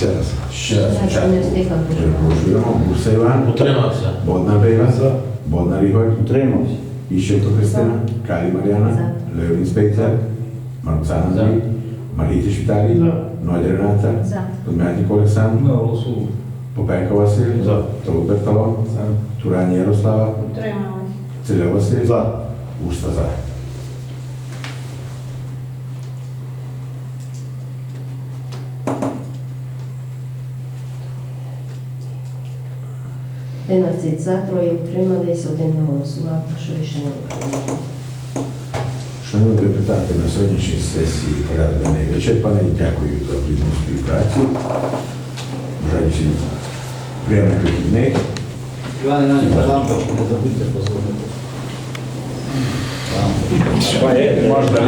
Ще раз. Ще раз. Перепрошуємо. Гуса Іван. Утримався. Боднар Рига. Боднар Ігор. Утримався. Іщенко Христина. Калі Мар'яна. За. Леонід Спейцер. Марцан Андрій. Маргітич Віталій. Нойда Рената. За. Подмятник Олександр. За голосую. Попенко Василь. За. Толбер Талон. Туран Ярослава. Утрималась. Циля Василь. За. Уста за. Одинадцять за, троє утримались, один не голосував, що рішення прийнято. Шановні депутати, на сьогоднішній сесії порядок денний вичерпаний. Дякую за плідну співпрацю. Бажаю всім приємних вихідних. Іван Іванович, лампочку не забудьте позвонити. Можна